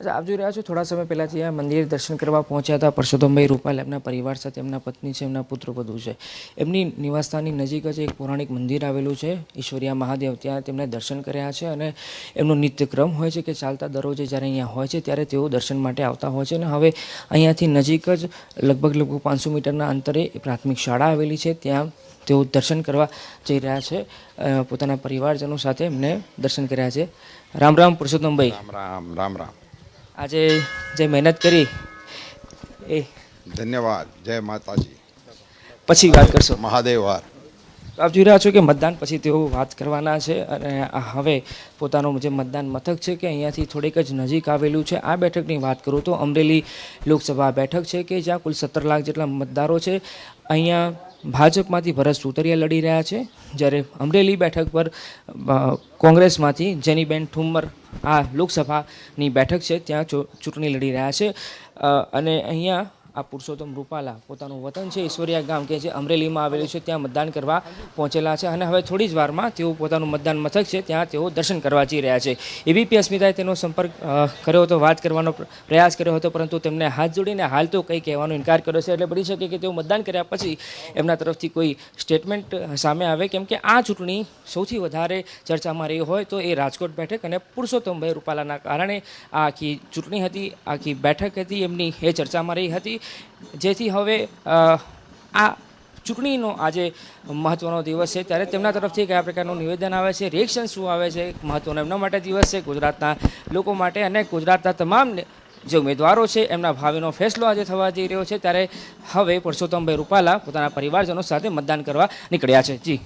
અચ્છા, આપ જોઈ રહ્યા છો, થોડા સમય પહેલાંથી આ મંદિર દર્શન કરવા પહોંચ્યા હતા, પરસોત્તમભાઈ રૂપાલ, એમના પરિવાર સાથે, એમના પત્ની છે, એમના પુત્રવધુ છે. એમની નિવાસસ્થાનની નજીક જ એક પૌરાણિક મંદિર આવેલું છે, ઈશ્વરિયા મહાદેવ, ત્યાં તેમણે દર્શન કર્યા છે અને એમનો નિત્યક્રમ હોય છે કે ચાલતા દરરોજે જ્યારે અહીંયા હોય છે, ત્યારે તેઓ દર્શન માટે આવતા હોય છે અને હવે અહીંયાથી નજીક જ લગભગ લગભગ પાંચસો મીટરના અંતરે પ્રાથમિક શાળા આવેલી છે, ત્યાં તેઓ દર્શન કરવા જઈ રહ્યા છે. પોતાના પરિવારજનો સાથે એમને દર્શન કર્યા છે. રામ રામ પુરુષોત્તમભાઈ રામ રામ રામ રામ. આજે જે મહેનત કરી એ ધન્યવાદ. જય માતાજી. પછી વાત કરશો. મહાદેવ વાર આપ જોઈ રહ્યા છો કે મતદાન પછી તેઓ વાત કરવાના છે અને હવે પોતાનું જે મતદાન મથક છે કે અહીંયાથી થોડીક જ નજીક આવેલું છે આ બેઠકની વાત કરું તો અમરેલી લોકસભા બેઠક છે કે જ્યાં કુલ સત્તર લાખ જેટલા મતદારો છે. અહીંયા ભાજપમાંથી ભરત સુતરિયા લડી રહ્યા છે. જ્યારે અમરેલી બેઠક પર કોંગ્રેસમાંથી જેનીબેન ઠુમ્મર આ લોકસભાની બેઠક છે, ત્યાં ચૂંટણી લડી રહ્યા છે. અને અહીંયા આ પુરુષોત્તમ રૂપાલા પોતાનું વતન છે, ઈશ્વરિયા ગામ કે જે અમરેલીમાં આવેલું છે, ત્યાં મતદાન કરવા પહોંચેલા છે અને હવે થોડી જ વારમાં તેઓ પોતાનું મતદાન મથક છે, ત્યાં તેઓ દર્શન કરવા જઈ રહ્યા છે. એબીપી અસ્મિતાએ તેનો સંપર્ક કર્યો હતો, વાત કરવાનો પ્રયાસ કર્યો હતો, પરંતુ તેમને હાથ જોડીને હાલ તો કંઈ કહેવાનો ઇનકાર કર્યો છે, એટલે બની શકે કે તેઓ મતદાન કર્યા પછી એમના તરફથી કોઈ સ્ટેટમેન્ટ સામે આવે, કેમ કે આ ચૂંટણી સૌથી વધારે ચર્ચામાં રહી હોય તો એ રાજકોટ બેઠક અને પુરુષોત્તમભાઈ રૂપાલાના કારણે આ આખી ચૂંટણી હતી, આખી બેઠક હતી, એમની એ ચર્ચામાં રહી હતી. જેથી હવે આ ચૂંટણીનો આજે મહત્ત્વનો દિવસ છે. ત્યારે તેમના તરફથી કયા પ્રકારનું નિવેદન આવે છે રિએક્શન શું આવે છે, મહત્વનો એમના માટે દિવસ છે, ગુજરાતના લોકો માટે અને ગુજરાતના તમામ જે ઉમેદવારો છે, એમના ભાવિનો ફેસલો આજે થવા જઈ રહ્યો છે. ત્યારે હવે પરસોત્તમભાઈ રૂપાલા પોતાના પરિવારજનો સાથે મતદાન કરવા નીકળ્યા છે. જી.